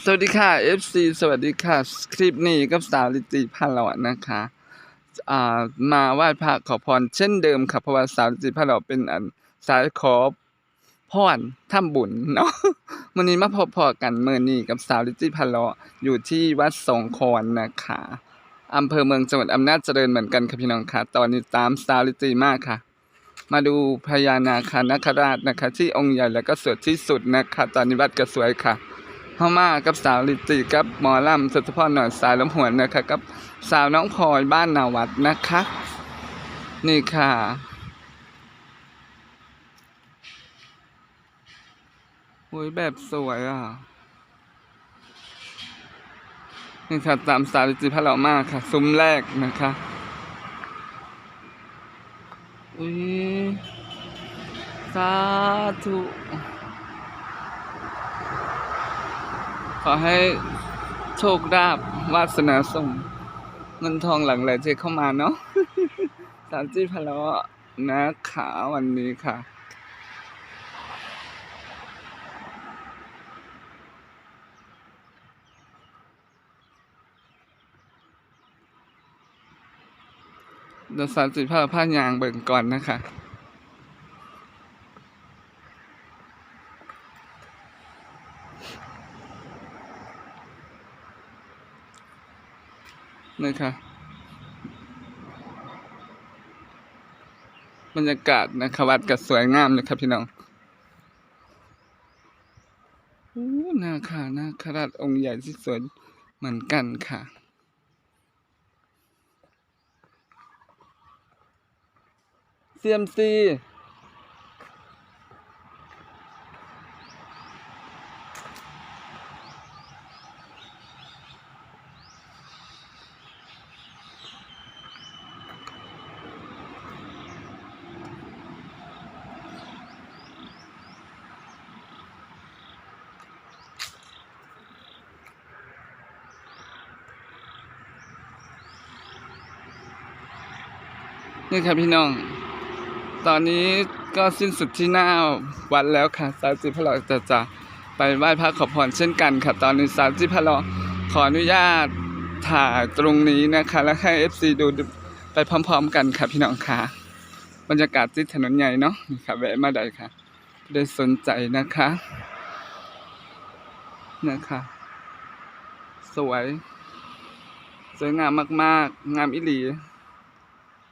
สวัสดีค่ะ FC สวัสดีค่ะ คลิปนี้กับสาวลิติพาหลอดนะคะอ่ามาไหว้พระขอพรเช่นเดิมค่ะเพราะว่าสาวลิติพาหลอดเป็นอันสายขอพรทำบุญเนาะวันนี้มาพบพอกันเมื่อนี้กับสาวลิติพาหลอดอยู่ที่วัดสงขอนนะคะอำเภอเมืองจังหวัดอำนาจเจริญเหมือนกันค่ะพี่น้องค่ะ ตอนนี้ตามสาวลิติมากค่ะ มาดูพญานาคานคราชนะคะ ที่องค์ใหญ่และก็สวยที่สุดนะคะ ตอนนี้วัดก็สวยค่ะ เข้ามากับสาวลิติกับหมอลำสุทธพรหน่อยสายลำหวนนะคะกับสาวน้องพลอยบ้านนาวัดนะคะ นี่ค่ะโอ้ยแบบสวยอะ นี่ค่ะตามสาวลิติพระเหล่ามากค่ะ ซุ้มแรกนะคะอุ้ยสาธุ ขอให้โชคลาภวาสนาส่งเงินทองหลังไหลเทเข้ามาเนาะสามจีพะเลาะนะขาวันนี้ค่ะเดี๋ยวสามจีพะเลาะผ้ายางเบิ่งก่อนนะคะ นี่ค่ะบรรยากาศนะคะวัดก็สวยงามเลยครับพี่น้องโอ้นาคานาคราชองค์ใหญ่ที่สวยเหมือนกันค่ะเซียมซี นี่ครับพี่น้อง ตอนนี้ก็สิ้นสุดที่หน้าวัดแล้วค่ะสาวจิพะเลจะจะไปไหว้พระขอพรเช่นกันค่ะตอนนี้สาวจิพะเลขออนุญาตถ่ายตรงนี้นะคะ แล้วให้เอฟซีดูไปพร้อม ๆ กันค่ะพี่น้องค่ะบรรยากาศที่ถนนใหญ่เนาะนี่ค่ะแวะมาได้ค่ะได้สนใจนะคะนะคะสวย สวยงามมาก ๆ งามอิหลี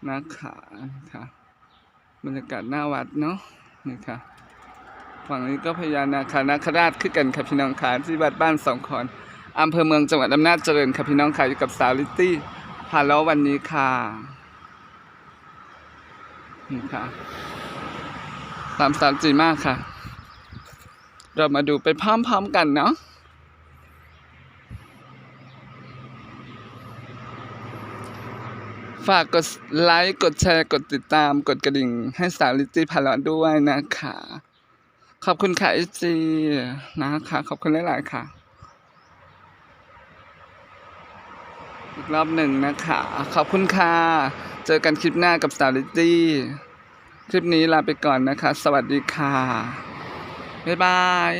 นะคะค่ะบรรยากาศหน้าวัดเนาะนี่ค่ะฝั่งนี้ก็พญานาคานาคราชขึ้นกันครับพี่น้องค่ะที่วัดบ้านสองคอนอำเภอเมืองจังหวัดอำนาจเจริญครับพี่น้องค่ะอยู่กับสาวลิตตี้พาล้อวันนี้ค่ะนี่ค่ะตามสามจีมากค่ะ เรามาดูไปพร้อมๆกันเนาะ ฝากกดไลค์ กดแชร์ กดติดตาม กดกระดิ่ง ให้สาวลิตี้พาลอนด้วยนะคะ ขอบคุณค่ะเอจีนะคะ ขอบคุณหลายๆค่ะ อีกรอบหนึ่งนะคะ ขอบคุณค่ะ เจอกันคลิปหน้ากับสาวลิตี้ คลิปนี้ลาไปก่อนนะคะ สวัสดีค่ะ บ๊ายบาย